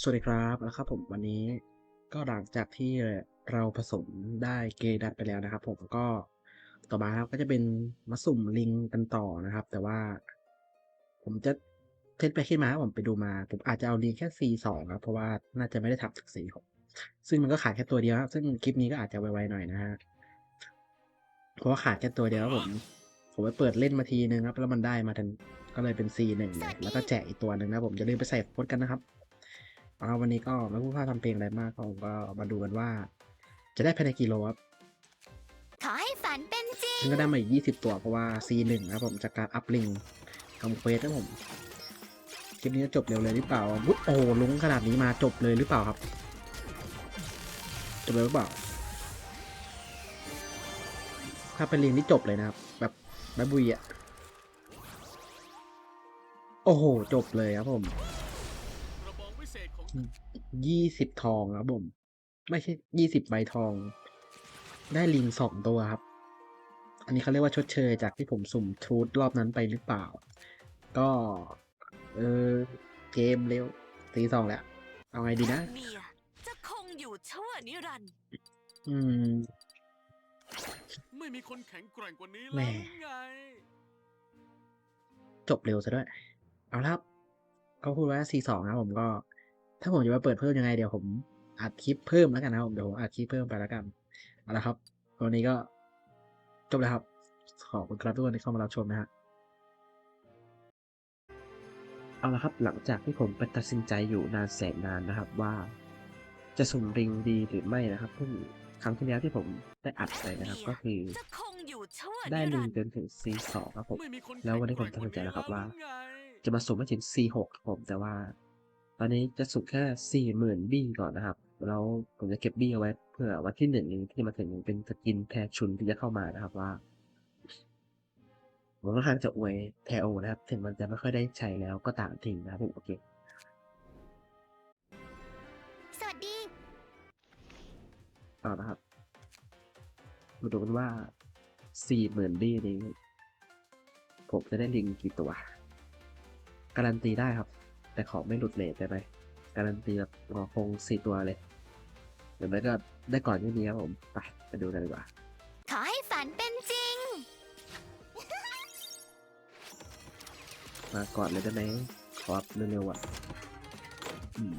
สวัสดีครับแล้วครับผมวันนี้ก็หลังจากที่เราผสมได้เกดัดไปแล้วนะครับ ผมก็ต่อมาครับก็จะเป็นมาสุ่มลิงกันต่อนะครับ แต่ว่า ผมจะเทสไปขึ้นมาครับผมไปดูมา ผมอาจจะเอาลิงแค่ C2 ครับเพราะว่าน่าจะไม่ได้ทำจาก C6 ซึ่งมันก็ขาดแค่ตัวเดียวครับ ซึ่งคลิปนี้ก็อาจจะไวๆหน่อยนะฮะเพราะว่าขาดแค่ตัวเดียวครับผมผมไปเปิดเล่นมาทีนึงครับ แล้วมันได้มาทันก็เลยเป็น C1 เลยแล้วก็แจกอีกตัวหนึ่งนะผมจะลืมไปใส่โค้ดกันนะครับ เอาวันนี้ก็ไม่พูดพร่าทำเพลงอะไรมากผมก็มาดูกันว่า จะได้ภายในกี่โลครับขอให้ฝันเป็นจริงซึ่งก็ได้มาอีก 20 ตัวเพราะว่า C1 นะครับผมจากการอัพลิงทำเควสนะผมคลิปนี้จะจบเร็วเลยหรือเปล่าวุ้โอ้โหลุงขนาดนี้มาจบเลยหรือเปล่าครับจบเลยหรือเปล่า ถ้าเป็นลิงนี่จบเลยนะครับ แบบแบบบุยอะโอ้โห จบเลยครับผม ยี่สิบทองครับผม ไม่ใช่ยี่สิบใบทอง ได้ลิงสองตัวครับ อันนี้เขาเรียกว่าชดเชยจากที่ผมสุ่มทรูดรอบนั้นไปหรือเปล่า ก็ เออ เกมเร็วตีสองแล้ว เอาไงดีนะ เมียจะคงอยู่ชั่วนิรันดร์อืม ไม่มีคนแข็งแกร่งกว่านี้แหม่ แล้วไง จบเร็วซะด้วย เอาละครับเขาพูดว่า C2 นะครับผมก็ ถ้าผมจะมาเปิดเพิ่มยังไงเดี๋ยวผมอัดคลิปเพิ่มแล้วกันนะครับผมเดี๋ยวผมอัดคลิปเพิ่มไปแล้วกันเอาละครับวันนี้ก็จบแล้วครับ ขอบคุณครับทุกคนที่เข้ามารับชมนะฮะเอาละครับหลังจากที่ผมไปตัดสินใจอยู่นานแสนนานนะครับว่า จะสุ่มริงดีหรือไม่นะครับซึ่งครั้งที่แล้วที่ผมได้อัดไปนะครับ ก็คือได้นิลิงจนถึง C2 ครับผม แล้ววันนี้ผมตัดสินใจแล้วครับว่า จะมาสุ่มให้ถึง C6 ครับผมแต่ว่า ตอนนี้จะสุ่มแค่40,000บี้ก่อนนะครับ แล้วผมจะเก็บบี้เอาไว้เพื่อวันที่หนึ่งนี้ที่มาถึงเป็นสกินแพรชุนที่จะเข้ามานะครับว่าผมค่อนข้างจะอวยแทโอนะครับ ถึงมันจะไม่ค่อยได้ใช้แล้วก็ตามทิ้งนะครับผมโอเค สวัสดีเอาละครับ มาดูกันว่า40,000บี้นี้ ผมจะได้ลิงกี่ตัว การันตีได้ครับ แต่ขอไม่หลุดเลทได้ไหมการันตีแบบรอคงสี่ตัวเลยหรือไม่ก็ได้ก่อนที่นี้ครับผมไปไปดูกันดีกว่า ขอให้ฝันเป็นจริง มาก่อนเลยได้ไหมขอเร็วๆอะอืม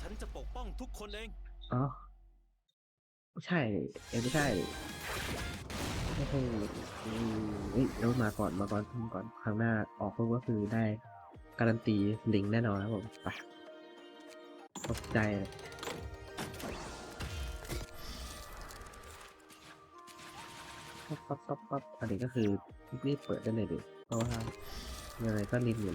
ฉันจะปกป้องทุกคนเอง อ๋อ ไม่ใช่ เอ้ยไม่ใช่ ไม่ใช่อืมเอ้ยแล้วมาก่อนมาก่อนมก่อนครั้งหน้าออกก็คือได้การันตีลิงแน่นอนครับผมไปตกใจปั๊บปั๊บปั๊บปั๊บอันนี้ก็คือรีบเปิดได้เลยดิเพราะว่ายังไงก็ลิงอยู่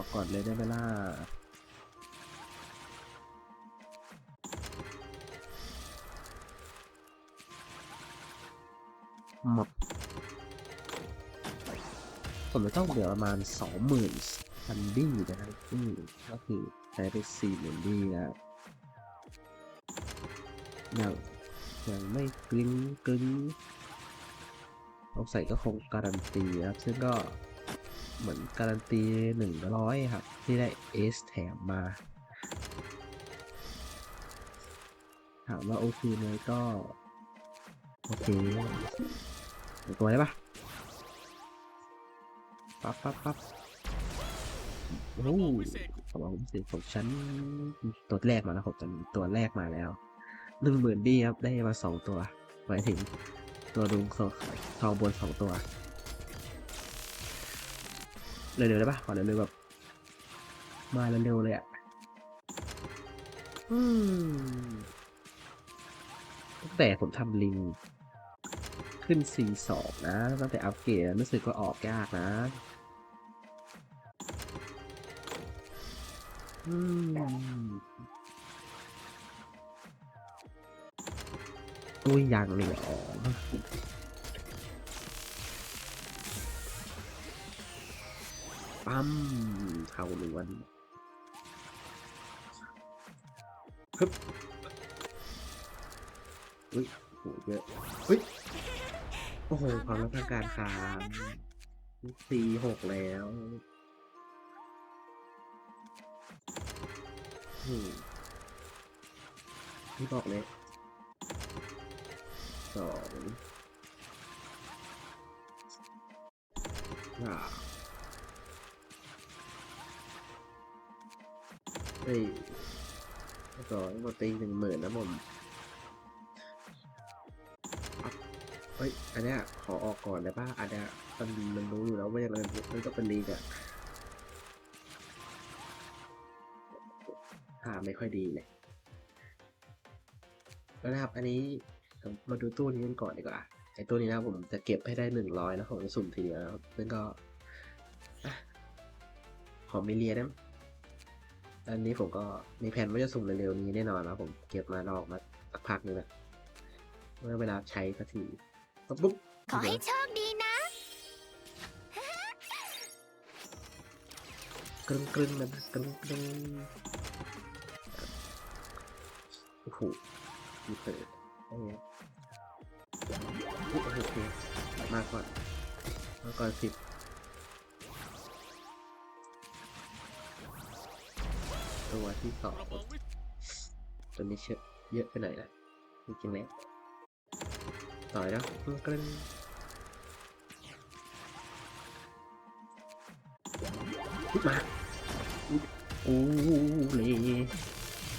อกก่อนเลยได้ไหมล่ะหมดผมจะต้องเหลือประมาณสองหมื่นพันดี้นะครับอืมก็คือใช้ไปสี่หมื่นดี้นะยังยังไม่กลิ้งกลิ้งต้องใส่ก็คงการันตีนะครับ ซึ่งก็ เหมือนการันตีหนึ่งร้อยครับ ที่ได้เอสแถมมา ถามว่าโอเคไหมก็โอเคตัวได้ปะปั๊บปั๊บปั๊บโอ้โหระบอกวิเศษของฉันตัวแรกมาแล้วผมจำตัวแรกมาแล้วหนึ่งหมื่นดีครับได้มาสองตัวหมายถึงตัวดุงโซทองบนสองตัว เร็วๆได้ปะขอเร็วๆแบบ มาเร็วๆเลยอะอืมตั้งแต่ผมทำลิง ขึ้น C2 นะ ตั้งแต่อัปเกรดรู้สึกว่าออกยากนะอืมอุ้ยยังเลยอ๋อ ปั๊มเข้าล้วนฮึบอุ้ยโหเยอะอุ้ย โอ้โห ความรับทางการค้าตีหกแล้วพี่บอกเลยสองอ่า ฮ้ยสองมาตีหนึ่งหมื่นนะผมเฮ้ย อันเนี้ยขอออกก่อนได้ป่ะ อันเนี้ยมันมันรู้อยู่แล้วว่าอย่างไรมันก็เป็นลีกอะท่าไม่ค่อยดีเลยแล้วนะครับ อันนี้มาดูตู้นี้กันก่อนดีกว่าไอ้ตู้นี้นะผมจะเก็บให้ได้หนึ่งร้อยแล้วผมจะสุ่มทีเดียวนะครับซึ่งก็อะขอไม่เลียนะ อันนี้ผมก็มีแผนว่าจะสุ่มเร็วๆนี้แน่นอนนะผมเก็บมาลอกมาสักพักหนึงแล้วเมื่อเวลาใช้สักทีปุ๊บขอให้โชคดีนะกรึ้งกรึ้งนะกรึ้งกรึ้งโอ้โหมีเปิดอะไรเงี้ยโอ้โหมาก่อนมาก่อนสิบ ตัวที่สองตัวนี้เชอะเยอะไปหน่อยนะจริงๆแล้วต่อยแล้วกรึ้งกรึ้งมาโอ้เลย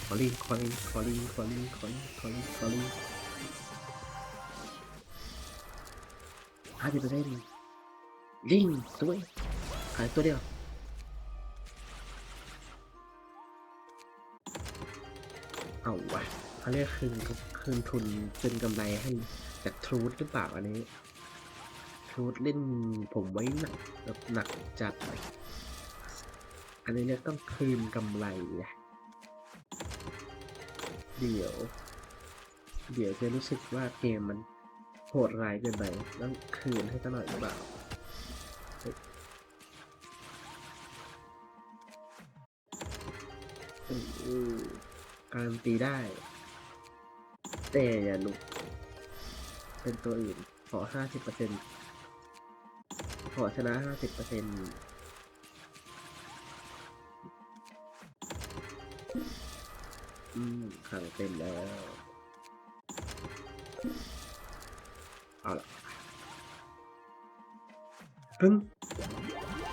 ขอลิงขอลิงขอลิงขอลิงขอลิงขอลิงขอลิงห้าสิบเปอร์เซ็นต์ลิงตัวเองขายตัวเดียว เอาวะเขาเรียกคืนคืนทุนคืนกำไรให้จากทรูดหรือเปล่าอันนี้ทรูดเล่นผมไว้หนักแบบหนักจัดเลยอันนี้เรียกต้องคืนกำไรนะเดี๋ยว เดี๋ยวจะรู้สึกว่าเกมมันโหดร้ายเกินไปต้องคืนให้สักหน่อยหรือเปล่าเอือ การันตีได้ แต่อย่าหลุกเป็นตัวอื่น ขอ 50%ขอชนะห้าสิบเปอร์เซ็นอืมขังเต็มแล้ว เอาละพึ่ง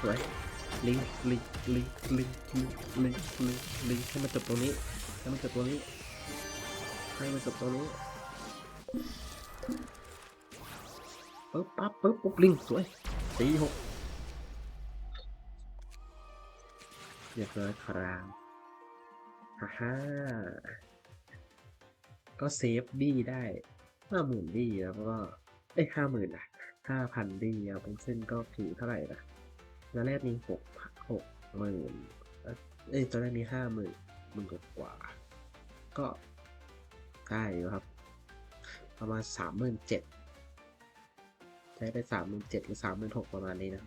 สวยลิงลิงลิงลิงลิงลิงลิงให้มันจบตรงนี้ ให้มันจบตรงนี้ให้มันจบตรงนี้ปึ๊บปั๊บปึ๊บปุ๊บลิงสวยสี่หกเรียบร้อยครับฮ่าฮ่าก็เซฟดีได้ห้าหมื่นดีแล้วก็เอ้ห้าหมื่นนะห้าพันดีเอาเป็นเส้นก็คือเท่าไหร่นะตอนแรกมีหกหกหมื่นเอ้ยตอนแรกมีห้าหมื่น หมื่นกว่า ก็ได้อยู่ครับ ประมาณสามหมื่นเจ็ดใช้ไปสามหมื่นเจ็ดหรือสามหมื่นหกประมาณนี้นะ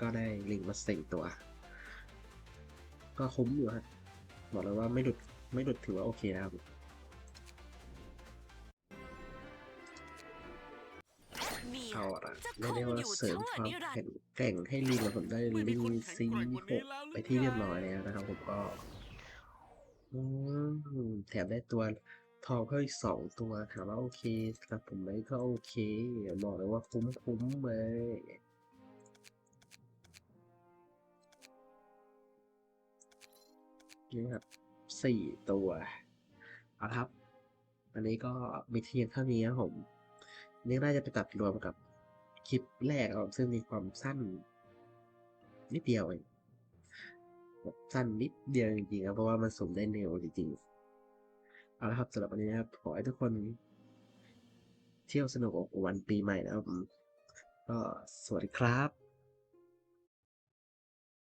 ก็ได้ลิงมาสี่ตัว ก็คุ้มอยู่ฮะบอกเลยว่าไม่หลุดไม่หลุดถือว่าโอเคนะครับเอาละไม่ได้ว่าเสริมความแข็งแกร่งให้ลิงแล้วผมได้ลิงซีหกไปที่เรียบร้อยแล้วนะครับผมก็ อืมแถมได้ตัวทองเพิ่มอีกสองตัวถามว่าโอเคสำหรับผมไหมก็โอเคบอกเลยว่าคุ้มคุ้มเลยนี่ครับสี่ตัวเอาครับ อันนี้ก็มีเทียงเท่านี้ครับผมนี่น่าจะไปตัดรวมกับคลิปแรกครับซึ่งมีความสั้นนิดเดียวเอง สั้นนิดเดียวจริงๆครับเพราะว่ามันสุ่มได้เร็วจริงๆเอาละครับสำหรับวันนี้นะครับ ขอให้ทุกคน เที่ยวสนุกกับวันปีใหม่นะครับก็สวัสดีครับ